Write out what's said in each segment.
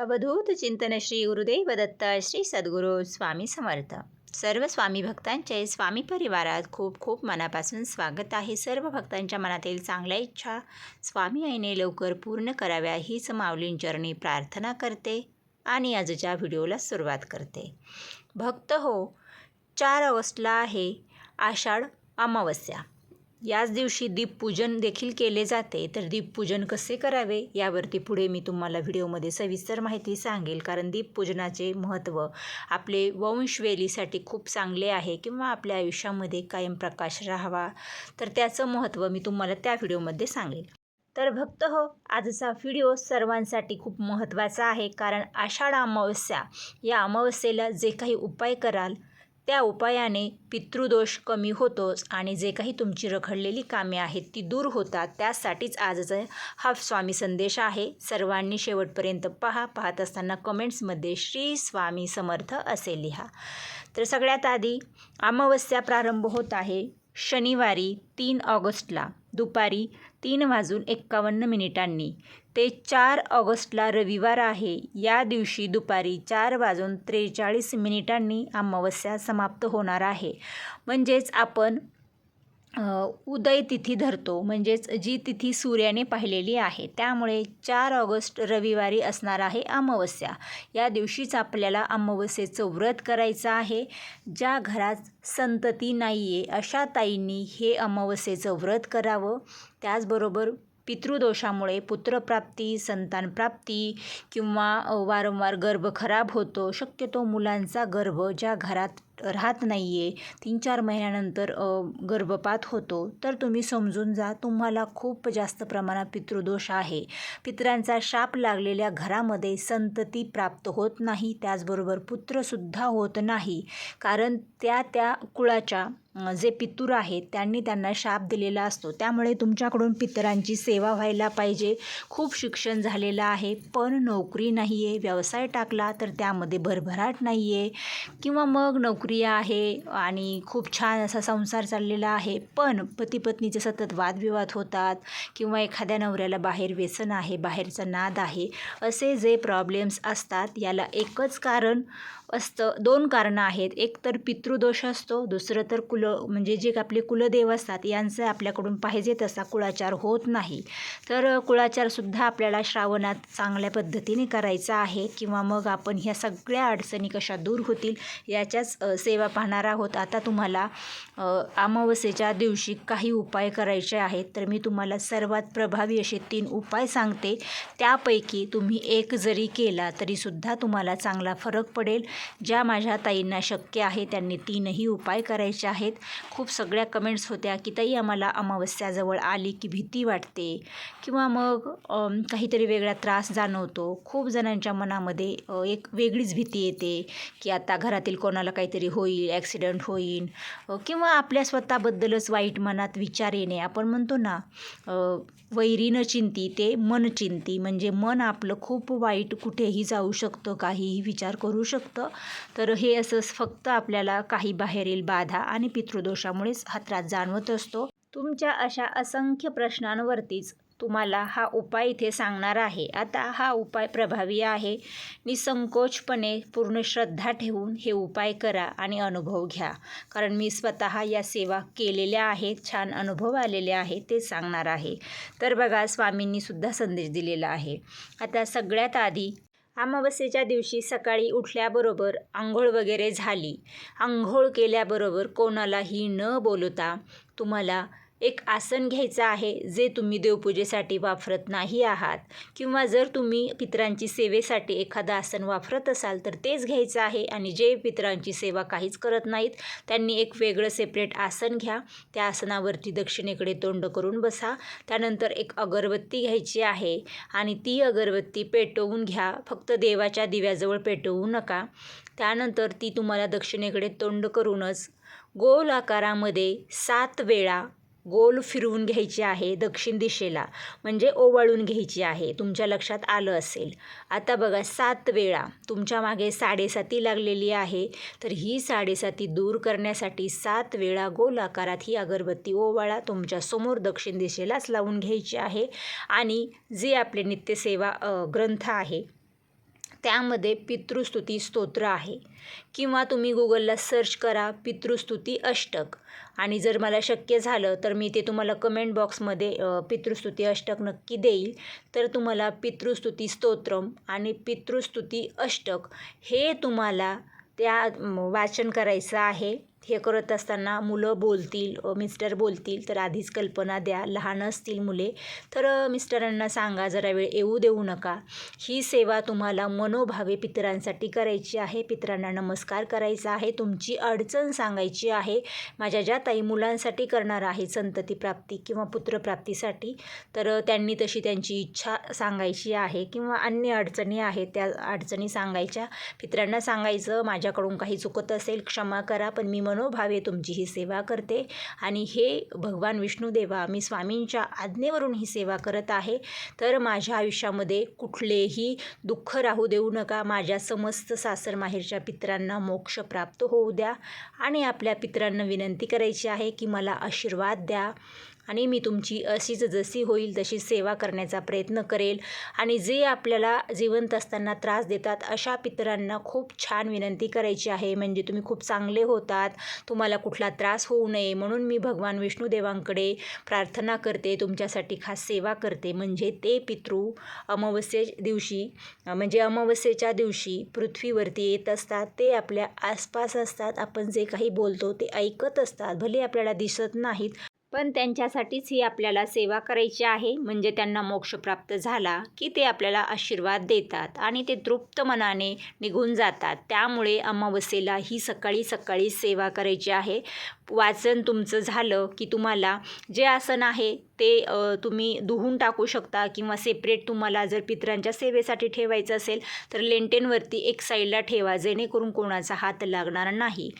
अवधूत चिंतन श्री गुरुदेव दत्त श्री सद्गुरू स्वामी समर्थ. सर्व स्वामी भक्तांचे स्वामी परिवारात खूप खूप मनापासून स्वागत आहे. सर्व भक्तांच्या मनातील चांगल्या इच्छा स्वामी आईने लवकर पूर्ण कराव्या हीच माऊलींचरणी प्रार्थना करते आणि आजच्या व्हिडिओला सुरुवात करते. भक्त हो चार ऑगस्टला आहे आषाढ अमावस्या. याच दिवशी दीपपूजन देखील केले जाते. तर दीपपूजन कसे करावे? यावरती पुढे मी तुम्हाला व्हिडिओमध्ये सविस्तर माहिती सांगेल. कारण दीपपूजनाचे महत्त्व आपले वंशवेलीसाठी खूप चांगले आहे किंवा आपल्या आयुष्यामध्ये कायम प्रकाश राहावा. तर त्याचं महत्त्व मी तुम्हाला त्या व्हिडिओमध्ये सांगेल. तर भक्त हो आजचा व्हिडिओ सर्वांसाठी खूप महत्त्वाचा आहे. कारण आषाढ अमावस्या या अमावस्येला जे काही उपाय कराल त्या उपायाने पितृदोष कमी होतोच आणि जे काही तुमची रखडलेली कामे आहेत ती दूर होतात त्यासाठीच आजचा हा स्वामी संदेश आहे. सर्वांनी शेवटपर्यंत पहा. पाहत असताना कमेंट्समध्ये श्री स्वामी समर्थ असे लिहा. तर सगळ्यात आधी अमावस्या प्रारंभ होत आहे. शनिवारी तीन ऑगस्टला. दुपारी तीन वाजून एक्कावन्न मिनिटांनी. ते चार ऑगस्टला रविवार आहे. या दिवशी दुपारी चार वाजून त्रेचाळीस मिनिटांनी अमावस्या समाप्त होणार आहे. म्हणजेच आपण उदय तिथी धरतो. म्हणजेच जी तिथी सूर्याने पाहिलेली आहे. त्यामुळे चार ऑगस्ट रविवारी असणार आहे अमावस्या. या दिवशीच आपल्याला अमावस्येचं व्रत करायचं आहे. ज्या घरात संतती नाही आहे अशा ताईंनी हे अमावस्येचं व्रत करावं. त्याचबरोबर पितृदोषामुळे पुत्रप्राप्ती संतानप्राप्ती किंवा वारंवार गर्भ खराब होतो. शक्यतो मुलांचा गर्भ ज्या घरात राहत नाही आहे तीन चार महिन्यानंतर गर्भपात होतो. तर तुम्ही समजून जा तुम्हाला खूप जास्त प्रमाणात पितृदोष आहे. पितरांचा शाप लागलेल्या घरामध्ये संतती प्राप्त होत नाही. त्याचबरोबर पुत्रसुद्धा होत नाही. कारण त्या त्या कुळाच्या जे पितूर आहेत त्यांनी त्यांना शाप दिलेला असतो. त्यामुळे तुमच्याकडून पितरांची सेवा व्हायला पाहिजे. खूप शिक्षण झालेलं आहे. पण नोकरी नाही आहे व्यवसाय टाकला तर त्यामध्ये भरभराट नाही आहे किंवा मग नोकरी आहे आणि खूप छान असा संसार चाललेला आहे. पण पती पत्नीचे सतत वादविवाद होतात किंवा एखाद्या नवऱ्याला बाहेर व्यसन आहे बाहेरचा नाद आहे असे जे प्रॉब्लेम्स असतात याला एकच कारण असतं. दोन कारणं आहेत. एक तर पितृदोष असतो. दुसरं तर कुल म्हणजे जे आपले कुलदेव असतात यांचं आपल्याकडून पाहिजे तसा कुळाचार होत नाही. तर कुळाचारसुद्धा आपल्याला श्रावणात चांगल्या पद्धतीने करायचा आहे किंवा मग आपण ह्या सगळ्या अडचणी कशा दूर होतील याच्याच सेवा पाहणार आहोत. आता तुम्हाला अमावस्येच्या दिवशी काही उपाय करायचे आहेत तर मी तुम्हाला सर्वात प्रभावी असे तीन उपाय सांगते. त्यापैकी तुम्ही एक जरी केला तरीसुद्धा तुम्हाला चांगला फरक पडेल. ज्या माझ्या ताईंना शक्य आहे त्यांनी तीनही उपाय करायचे आहेत. खूप सगळ्या कमेंट्स होत्या की ताई आम्हाला अमावस्याजवळ आली की भीती वाटते किंवा मग काहीतरी वेगळा त्रास जाणवतो. खूप जणांच्या मनामध्ये एक वेगळीच भीती येते की आता घरातील कोणाला काहीतरी होईल ॲक्सिडंट होईल किंवा आपल्या स्वतःबद्दलच वाईट मनात विचार येणे. आपण म्हणतो ना वैरी न चिंती ते मन चिंती. म्हणजे मन आपलं खूप वाईट कुठेही जाऊ शकतं काहीही विचार करू शकतं. तर हे असं फक्त आपल्याला काही बाहेरील बाधा आणि पितृदोषामुळेच हा त्रास जाणवत असतो. तुमच्या अशा असंख्य प्रश्नांवरतीच तुम्हाला हा उपाय इथे सांगणार आहे. आता हा उपाय प्रभावी आहे. निसंकोचपणे पूर्ण श्रद्धा ठेवून हे उपाय करा आणि अनुभव घ्या. कारण मी स्वतः या सेवा केलेल्या आहेत छान अनुभव आलेले आहे ते सांगणार आहे. तर बघा स्वामींनीसुद्धा संदेश दिलेला आहे. आता सगळ्यात आधी अमावस्येच्या दिवशी सकाळी उठल्याबरोबर आंघोळ वगैरे झाली. आंघोळ केल्याबरोबर कोणालाही न बोलता तुम्हाला एक आसन घ्यायचं आहे जे तुम्ही देवपूजेसाठी वापरत नाही आहात. किंवा जर तुम्ही पितरांची सेवेसाठी एखादं आसन वापरत असाल तर तेच घ्यायचं आहे. आणि जे पितरांची सेवा काहीच करत नाहीत त्यांनी एक वेगळं सेपरेट आसन घ्या. त्या आसनावरती दक्षिणेकडे तोंड करून बसा. त्यानंतर एक अगरबत्ती घ्यायची आहे आणि ती अगरबत्ती पेटवून घ्या. फक्त देवाच्या दिव्याजवळ पेटवू नका. त्यानंतर ती तुम्हाला दक्षिणेकडे तोंड करूनच गोल आकारामध्ये सात वेळा गोल फिरवून घ्यायची आहे दक्षिण दिशेला म्हणजे ओवाळून घ्यायची आहे. तुमच्या लक्षात आलं असेल. आता बघा सात वेळा तुमच्या मागे साडेसाती लागलेली आहे. तर ही साडेसाती दूर करण्यासाठी सात वेळा गोल आकारात ही अगरबत्ती ओवाळा. तुमच्यासमोर दक्षिण दिशेलाच लावून घ्यायची आहे. आणि जे आपले नित्यसेवा ग्रंथ आहे त्यामध्ये पितृस्तुती स्तोत्र आहे. किंवा तुम्ही गुगलला सर्च करा पितृस्तुती अष्टक. आणि जर मला शक्य झालं तर मी ते तुम्हाला कमेंट बॉक्समध्ये पितृस्तुती अष्टक नक्की देईल. तर तुम्हाला पितृस्तुती स्तोत्रम आणि पितृस्तुती अष्टक हे तुम्हाला त्या वाचन करायचं आहे. हे करत असताना मुलं बोलतील मिस्टर बोलतील तर आधीच कल्पना द्या. लहान असतील मुले तर मिस्टरांना सांगा जरा वेळ येऊ देऊ नका. ही सेवा तुम्हाला मनोभावे पितरांसाठी करायची आहे. पितरांना नमस्कार करायचा आहे. तुमची अडचण सांगायची आहे. माझ्या ज्या ताई मुलांसाठी करणार आहे संतती प्राप्ती किंवा पुत्रप्राप्तीसाठी तर त्यांनी तशी त्यांची इच्छा सांगायची आहे किंवा अन्य अडचणी आहेत त्या अडचणी सांगायच्या. पितरांना सांगायचं माझ्याकडून काही चुकत असेल क्षमा करा पण मी मनोभावे तुमची ही सेवा करते. आणि हे भगवान विष्णुदेवा मी स्वामींच्या आज्ञेवरून ही सेवा करत आहे. तर माझ्या आयुष्यामध्ये कुठलेही दुःख राहू देऊ नका. माझ्या समस्त सासर माहेरच्या पितरांना मोक्ष प्राप्त होऊ द्या. आणि आपल्या पित्रांना विनंती करायची आहे की मला आशीर्वाद द्या. आणि मी तुमची अशीच जशी होईल तशी सेवा करण्याचा प्रयत्न करेल. आणि जे आपल्याला जिवंत असताना त्रास देतात अशा पितरांना खूप छान विनंती करायची आहे. म्हणजे तुम्ही खूप चांगले होतात. तुम्हाला कुठला त्रास होऊ नये म्हणून मी भगवान विष्णुदेवांकडे प्रार्थना करते. तुमच्यासाठी खास सेवा करते. म्हणजे ते पितृ अमावस्ये दिवशी म्हणजे अमावस्येच्या दिवशी पृथ्वीवरती येत असतात. ते आपल्या आसपास असतात. आपण जे काही बोलतो ते ऐकत असतात. भले आपल्याला दिसत नाहीत पण त्यांच्यासाठीच ही आपल्याला सेवा करायची आहे. म्हणजे त्यांना मोक्ष प्राप्त झाला की ते आपल्याला आशीर्वाद देतात आणि ते तृप्त मनाने निघून जातात. त्यामुळे अमावस्येला ही सकाळी सकाळी सेवा करायची आहे. वाचन तुमचं झालं की तुम्हाला जे आसन आहे ते तुम्ही धुवून टाकू शकता किंवा सेपरेट तुम्हाला जर पितरांच्या सेवेसाठी ठेवायचं असेल तर लेंटेनवरती एक साईडला ठेवा जेणेकरून कोणाचा हात लागणार नाही.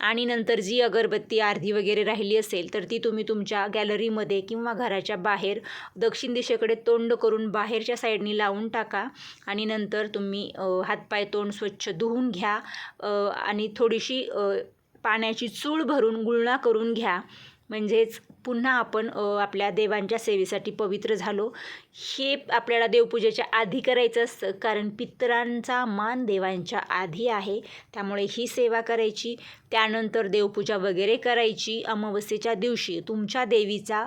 आणि नंतर जी अगरबत्ती अर्धी वगैरे राहिली असेल तर ती तुम्ही तुमच्या गॅलरीमध्ये किंवा घराच्या बाहेर दक्षिण दिशेकडे तोंड करून बाहेरच्या साईडनी लावून टाका आणि नंतर तुम्ही हातपाय तोंड स्वच्छ धुवून घ्या आणि थोडीशी पाण्याची चूळ भरून गुळणा करून घ्या. म्हणजेच पुन्हा आपण आपल्या देवांच्या सेवेसाठी पवित्र झालो. हे आपल्याला देवपूजेच्या आधी करायचं असतं कारण पितरांचा मान देवांच्या आधी आहे. त्यामुळे ही सेवा करायची. त्यानंतर देवपूजा वगैरे करायची. अमावस्येच्या दिवशी तुमच्या देवीचा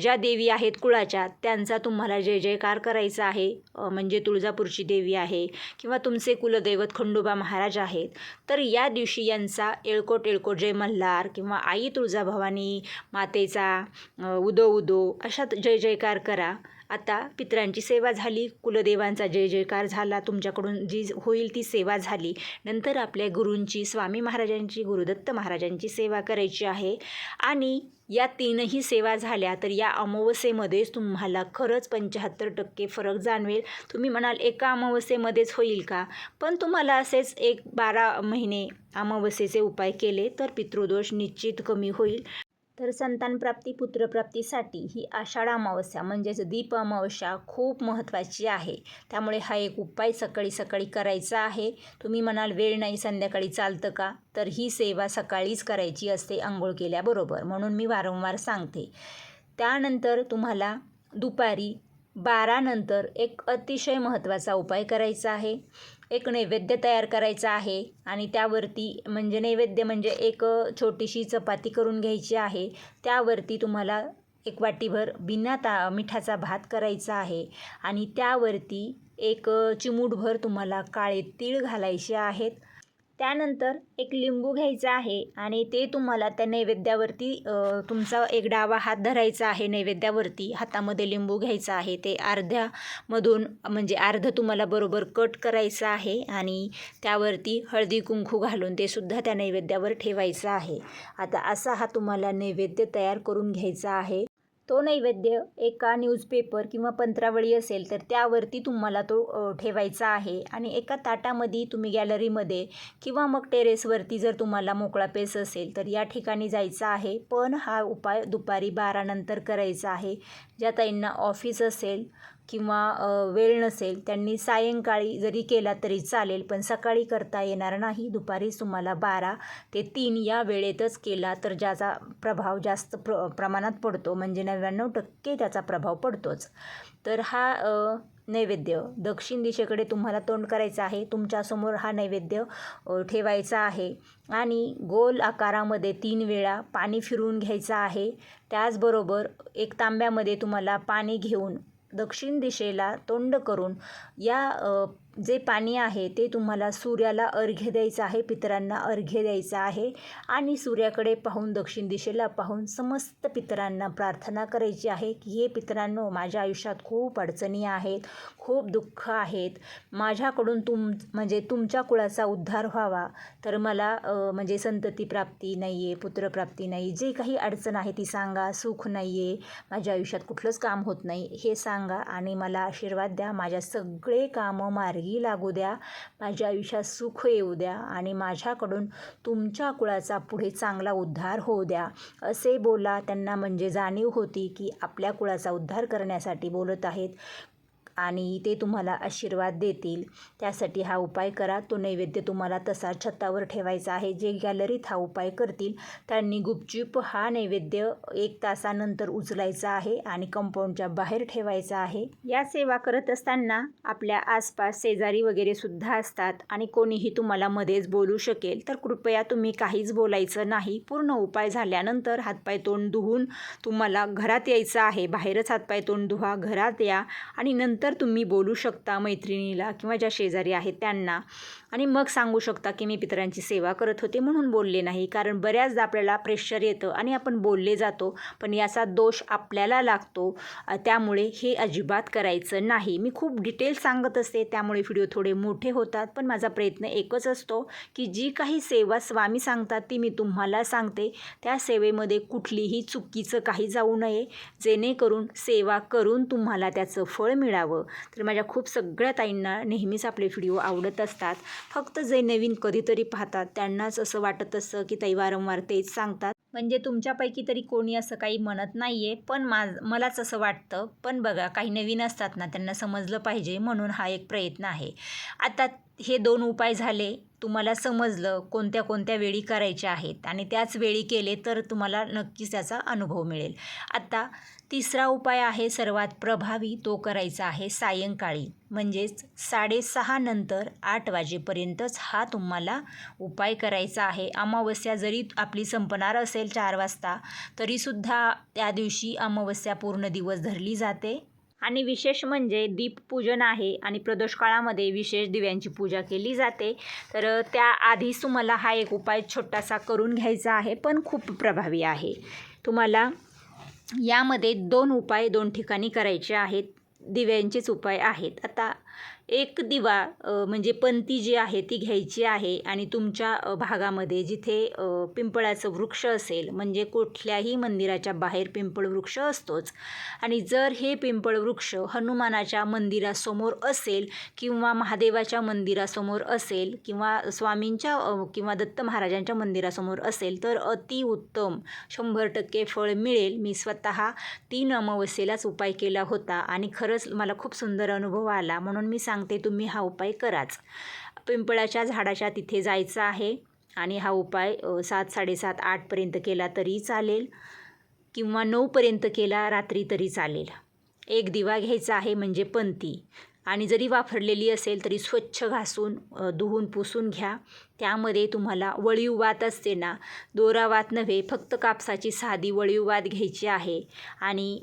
ज्या देवी आहेत कुळाच्या त्यांचा तुम्हाला जय जयकार करायचा आहे. म्हणजे तुळजापूरची देवी आहे किंवा तुमचे कुलदैवत खंडोबा महाराज आहेत. तर या दिवशी यांचा एळकोट एळकोट जय मल्हार किंवा आई तुळजाभवानी मातेचा करा उदो उदो अशा जय जयकार करा. आता पितरांची सेवा झाली. कुलदेवांचा जय जयकार झाला. तुमच्याकडून जी होईल ती सेवा झाली. नंतर आपल्या गुरूंची स्वामी महाराजांची गुरुदत्त महाराजांची सेवा करायची आहे. आणि या तीनही सेवा झाल्या तर या अमावस्येमध्येच तुम्हाला खरंच पंच्याहत्तर टक्के फरक जाणवेल. तुम्ही म्हणाल एका अमावस्येमध्येच होईल का? पण तुम्हाला असेच एक बारा महिने अमावस्येचे उपाय केले तर पितृदोष निश्चित कमी होईल. तर संतानप्राप्ती पुत्रप्राप्तीसाठी ही आषाढ अमावस्या म्हणजेच दीप अमावस्या खूप महत्त्वाची आहे. त्यामुळे हा एक उपाय सकाळी सकाळी करायचा आहे. तुम्ही म्हणाल वेळ नाही संध्याकाळी चालतं का? तर ही सेवा सकाळीच करायची असते आंघोळ केल्याबरोबर. म्हणून मी वारंवार सांगते. त्यानंतर तुम्हाला दुपारी बारानंतर एक अतिशय महत्त्वाचा उपाय करायचा आहे. एक नैवेद्य तयार करायचा आहे आणि त्यावरती म्हणजे नैवेद्य म्हणजे एक छोटीशी चपाती करून घ्यायची आहे. त्यावरती तुम्हाला एक वाटीभर बिना ता मिठाचा भात करायचा आहे आणि त्यावरती एक चिमूटभर तुम्हाला काळे तीळ घालायचे आहेत. त्यानंतर एक लिंबू घ्यायचा आहे आणि ते तुम्हाला त्या नैवेद्यावरती तुमचा एक डावा हात धरायचा आहे नैवेद्यावरती. हातामध्ये लिंबू घ्यायचा आहे. ते अर्ध्यामधून म्हणजे अर्ध तुम्हाला बरोबर कट करायचं आहे आणि त्यावरती हळदी कुंकू घालून ते सुद्धा त्या नैवेद्यावर ठेवायचं आहे. आता असा हा तुम्हाला नैवेद्य तयार करून घ्यायचा आहे. तो नैवेद्य एका न्यूजपेपर किंवा पंत्रावळी असेल तर त्यावरती तुम्हाला तो ठेवायचा आहे. आणि एका ताटामध्ये तुम्ही गॅलरीमध्ये किंवा मग टेरेसवरती जर तुम्हाला मोकळा पेस असेल तर या ठिकाणी जायचं आहे. पण हा उपाय दुपारी बारानंतर करायचा आहे. ज्या ताईंना ऑफिस असेल किंवा वेळ नसेल त्यांनी सायंकाळी जरी केला तरी चालेल पण सकाळी करता येणार नाही. दुपारी तुम्हाला बारा ते तीन या वेळेतच केला तर ज्याचा प्रभाव जास्त प्र प्रमाणात पडतो. म्हणजे नव्याण्णव टक्के त्याचा प्रभाव पडतोच. तर हा नैवेद्य दक्षिण दिशेकडे तुम्हाला तोंड करायचं आहे. तुमच्यासमोर हा नैवेद्य ठेवायचा आहे. आणि गोल आकारामध्ये तीन वेळा पाणी फिरवून घ्यायचं आहे. त्याचबरोबर एक तांब्यामध्ये तुम्हाला पाणी घेऊन दक्षिण दिशेला तोंड करून या जे पाणी आहे ते तुम्हाला सूर्याला अर्घ्य द्यायचं आहे पितरांना अर्घ्य द्यायचं आहे आणि सूर्याकडे पाहून दक्षिण दिशेला पाहून समस्त पितरांना प्रार्थना करायची आहे की हे पितरांनो माझ्या आयुष्यात खूप अडचणी आहेत खूप दुःख आहेत. माझ्याकडून तुम म्हणजे तुमच्या कुळाचा उद्धार व्हावा. तर मला म्हणजे संतती प्राप्ती नाही आहे पुत्रप्राप्ती नाही जे काही अडचण आहे ती सांगा. सुख नाही आहे माझ्या आयुष्यात कुठलंच काम होत नाही. हे सांगा आणि मला आशीर्वाद द्या. माझ्या सगळे कामं मार्गी लागू द्या माझ्या आयुष्यात सुख येऊ द्या आणि माझ्याकडून तुमच्या कुळाचा पुढे चांगला उद्धार होऊ द्या असे बोला. त्यांना म्हणजे जाणीव होती की आपल्या कुळाचा उद्धार करण्यासाठी बोलत आहेत. आणि ते तुम्हाला आशीर्वाद देतील. त्यासाठी हा उपाय करा. तो नैवेद्य तुम्हाला तसा छतावर ठेवायचा आहे. जे गॅलरीत हा उपाय करतील त्यांनी गुपचूप हा नैवेद्य एक तासानंतर उचलायचा आहे आणि कंपाऊंडच्या बाहेर ठेवायचा आहे. या सेवा करत असताना आपल्या आसपास शेजारी वगैरे सुद्धा असतात आणि कोणीही तुम्हाला मध्येच बोलू शकेल. तर कृपया तुम्ही काहीच बोलायचं नाही. पूर्ण उपाय झाल्यानंतर हातपाय तोंड धुवून तुम्हाला घरात यायचं आहे. बाहेरच हातपाय तोंड धुवा घरात या आणि नंतर तर तुम्ही बोलू शकता मैत्रिणीला किंवा ज्या शेजारी आहेत त्यांना आणि मग सांगू शकता की मी पितरांची सेवा करत होते म्हणून बोलले नाही. कारण बऱ्याचदा आपल्याला प्रेशर येतं आणि आपण बोलले जातो पण याचा दोष आपल्याला लागतो. त्यामुळे हे अजिबात करायचं नाही. मी खूप डिटेल सांगत असते त्यामुळे व्हिडिओ थोडे मोठे होतात. पण माझा प्रयत्न एकच असतो की जी काही सेवा स्वामी सांगतात ती मी तुम्हाला सांगते. त्या सेवेमध्ये कुठलीही चुकीचं काही जाऊ नये. जेणेकरून सेवा करून तुम्हाला त्याचं फळ मिळावं. तर माझ्या खूप सगळ्या ताईंना नेहमीच आपले व्हिडिओ आवडत असतात. फक्त जे नवीन कधीतरी पाहतात त्यांनाच असं वाटत असतं की ताई वारंवार तेच सांगतात. म्हणजे तुमच्यापैकी तरी कोणी असं काही म्हणत नाही आहे पण मा मलाच असं वाटतं. पण बघा काही नवीन असतात ना त्यांना समजलं पाहिजे म्हणून हा एक प्रयत्न आहे. आता हे दोन उपाय झाले तुम्हाला समजलं कोणत्या कोणत्या वेळी करायच्या आहेत आणि त्याच वेळी केले तर तुम्हाला नक्कीच त्याचा अनुभव मिळेल. आत्ता तिसरा उपाय आहे सर्वात प्रभावी तो करायचा आहे सायंकाळी. म्हणजेच साडेसहा नंतर आठ वाजेपर्यंतच हा तुम्हाला उपाय करायचा आहे. अमावस्या जरी आपली संपणार असेल चार वाजता तरीसुद्धा त्या दिवशी अमावस्या पूर्ण दिवस धरली जाते. आणि विशेष म्हणजे दीपपूजन आहे आणि प्रदोष काळामध्ये विशेष दिव्यांची पूजा केली जाते. तर त्याआधीच तुम्हाला हा एक उपाय छोटासा करून घ्यायचा आहे पण खूप प्रभावी आहे. तुम्हाला यामध्ये दोन उपाय दोन ठिकाणी करायचे आहेत दिव्यांचेच उपाय आहेत. आता एक दिवा म्हणजे पंती जी आहे ती घ्यायची आहे आणि तुमच्या भागामध्ये जिथे पिंपळाचं वृक्ष असेल म्हणजे कुठल्याही मंदिराच्या बाहेर पिंपळ वृक्ष असतोच. आणि जर हे पिंपळ वृक्ष हनुमानाच्या मंदिरासमोर असेल किंवा महादेवाच्या मंदिरासमोर असेल किंवा स्वामींच्या किंवा दत्त महाराजांच्या मंदिरासमोर असेल तर अतिउत्तम शंभर टक्के फळ मिळेल. मी स्वतः तीन अमावस्येलाच उपाय केला होता आणि खरंच मला खूप सुंदर अनुभव आला. म्हणून मी सांगते तुम्ही हा उपाय कराच. पिंपळाच्या झाडाच्या तिथे जायचं आहे आणि हा उपाय सात साडेसात आठपर्यंत केला तरी चालेल किंवा नऊपर्यंत केला रात्री तरी चालेल. एक दिवा घ्यायचा आहे म्हणजे पंती. आणि जरी वापरलेली असेल तरी स्वच्छ घासून धुवून पुसून घ्या. त्यामध्ये तुम्हाला वळीव वात असते ना दोरा वात नव्हे फक्त कापसाची साधी वळीव वात घ्यायची आहे. आणि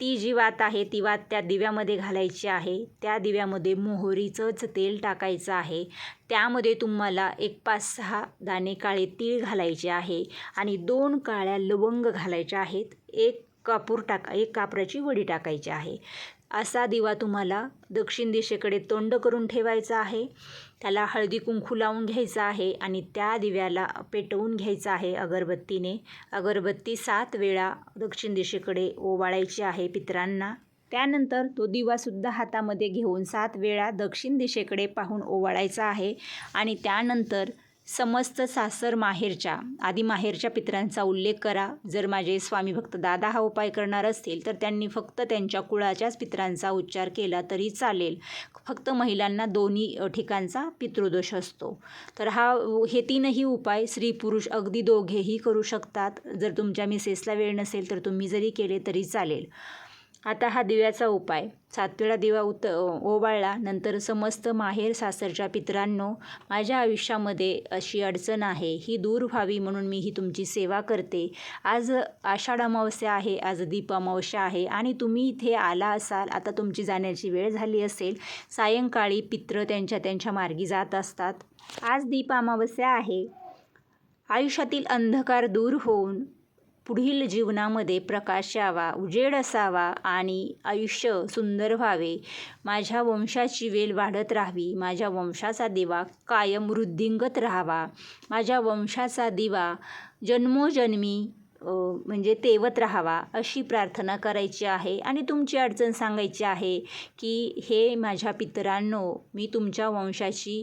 ती जी वात आहे ती वात त्या दिव्यामध्ये घालायची आहे. त्या दिव्यामध्ये मोहरीचंच तेल टाकायचं आहे. त्यामध्ये तुम्हाला एक पाच सहा दाणे काळे तीळ घालायचे आहे आणि दोन काळ्या लवंग घालायच्या आहेत. एक कापूर टाका एक कापराची वडी टाकायची आहे. असा दिवा तुम्हाला दक्षिण दिशेकडे तोंड करून ठेवायचा आहे. त्याला हळदी कुंकू लावून घ्यायचा आहे आणि त्या दिव्याला पेटवून घ्यायचं आहे अगरबत्तीने. अगरबत्ती सात वेळा दक्षिण दिशेकडे ओवाळायची आहे पितरांना. त्यानंतर तो दिवासुद्धा हातामध्ये घेऊन सात वेळा दक्षिण दिशेकडे पाहून ओवाळायचा आहे आणि त्यानंतर समस्त सासर माहेरच्या आधी माहेरच्या पितरांचा उल्लेख करा. जर माझे स्वामी भक्त दादा हा उपाय करणार असतील तर त्यांनी फक्त त्यांच्या कुळाच्याच पित्रांचा उच्चार केला तरी चालेल. फक्त महिलांना दोन्ही ठिकाणचा पितृदोष असतो. तर हा हे तीनही उपाय स्त्री पुरुष अगदी दोघेही करू शकतात. जर तुमच्या मिसेसला वेळ नसेल तर तुम्ही जरी केले तरी चालेल. आता हा दिव्याचा उपाय. सात वेळा दिवा उत ओवाळला नंतर समस्त माहेर सासरच्या पित्रांनो माझ्या आयुष्यामध्ये अशी अडचण आहे ही दूर व्हावी म्हणून मी ही तुमची सेवा करते. आज आषाढ अमावस्या आहे आज दीप अमावस्या आहे आणि तुम्ही इथे आला असाल आता तुमची जाण्याची वेळ झाली असेल सायंकाळी पित्र त्यांच्या त्यांच्या मार्गी जात असतात. आज दीप अमावस्या आहे. आयुष्यातील अंधकार दूर होऊन पुढील जीवनामध्ये प्रकाश यावा उजेड असावा आणि आयुष्य सुंदर व्हावे. माझ्या वंशाची वेल वाढत राहावी. माझ्या वंशाचा दिवा कायम वृद्धिंगत राहावा. माझ्या वंशाचा दिवा जन्मोजन्मी म्हणजे तेवत राहावा अशी प्रार्थना करायची आहे. आणि तुमची अडचण सांगायची आहे की हे माझ्या पितरांनो मी तुमच्या वंशाची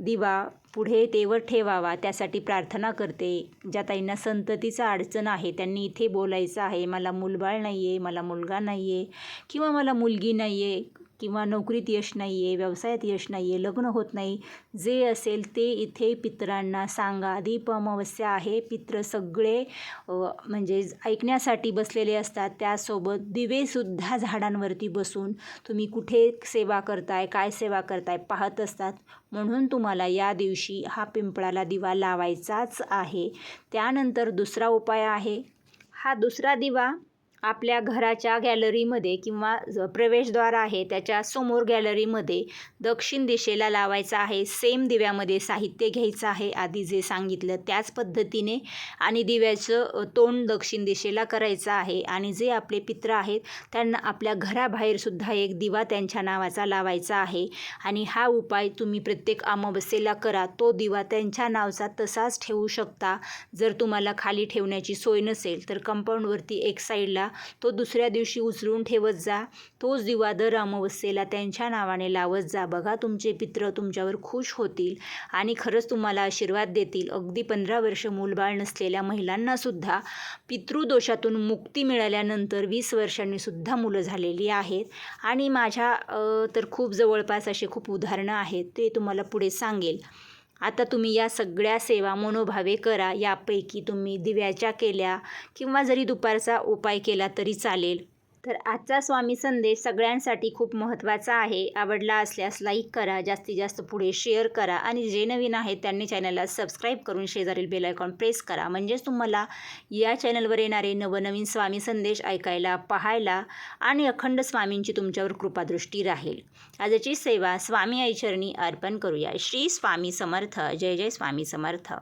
दिवा पुढे तेवत ठेवावा त्यासाठी प्रार्थना करते. ज्या ताईंना संततीचा अडचण आहे त्यांनी इथे बोलायचं आहे मला मूलबाळ नाही आहे मला मुलगा नाही आहे किंवा मला मुलगी नाही आहे किंवा नोकरीत यश नाही आहे व्यवसायात यश नाही आहे लग्न होत नाही जे असेल ते इथे पितरांना सांगा. दीप अमावस्या आहे. पित्र सगळे म्हणजे ऐकण्यासाठी बसलेले असतात. त्यासोबत दिवेसुद्धा झाडांवरती बसून तुम्ही कुठे सेवा करताय काय सेवा करताय पाहत असतात. म्हणून तुम्हाला या दिवशी हा पिंपळाला दिवा लावायचाच आहे. त्यानंतर दुसरा उपाय आहे. हा दुसरा दिवा आपल्या घराच्या गॅलरीमध्ये किंवा ज- प्रवेशद्वार आहे त्याच्यासमोर गॅलरीमध्ये दक्षिण दिशेला लावायचा आहे सेम दिव्यामध्ये साहित्य घ्यायचं आहे आधी जे सांगितलं त्याच पद्धतीने आणि दिव्याचं तोंड दक्षिण दिशेला करायचं आहे आणि जे आपले पित्र आहेत त्यांना आपल्या घराबाहेरसुद्धा एक दिवा त्यांच्या नावाचा लावायचा आहे आणि हा उपाय तुम्ही प्रत्येक अमावस्येला करा. तो दिवा त्यांच्या नावचा तसाच ठेवू शकता. जर तुम्हाला खाली ठेवण्याची सोय नसेल तर कंपाऊंडवरती एक साईडला तो दुसऱ्या दिवशी उचलून ठेवत जा. तोच दिवा दर अमावस्येला त्यांच्या नावाने लावत जा. बघा तुमचे पित्र तुमच्यावर खुश होतील आणि खरंच तुम्हाला आशीर्वाद देतील. अगदी पंधरा वर्ष मूलबाळ नसलेल्या महिलांनासुद्धा पितृदोषातून मुक्ती मिळाल्यानंतर वीस वर्षांनीसुद्धा मुलं झालेली आहेत. आणि माझ्या तर खूप जवळपास असे खूप उदाहरणं आहेत. ते तुम्हाला पुढे सांगेल. आता तुम्ही या सगळ्या सेवा मनोभावे करा. यापैकी तुम्ही दिव्याच्या केल्या किंवा जरी दुपारचा उपाय केला तरी चालेल. तर आजचा स्वामी संदेश सगळ्यांसाठी खूप महत्त्वाचा आहे. आवडला असल्यास लाईक करा जास्तीत जास्त पुढे शेअर करा आणि जे नवीन आहेत त्यांनी चॅनलला सबस्क्राईब करून शेजारील बेल आयकॉन प्रेस करा. म्हणजेच तुम्हाला या चॅनलवर येणारे नवनवीन स्वामी संदेश ऐकायला पाहायला आणि अखंड स्वामींची तुमच्यावर कृपादृष्टी राहील. आजची सेवा स्वामी आईचरणी अर्पण करूया. श्री स्वामी समर्थ. जय जय स्वामी समर्थ.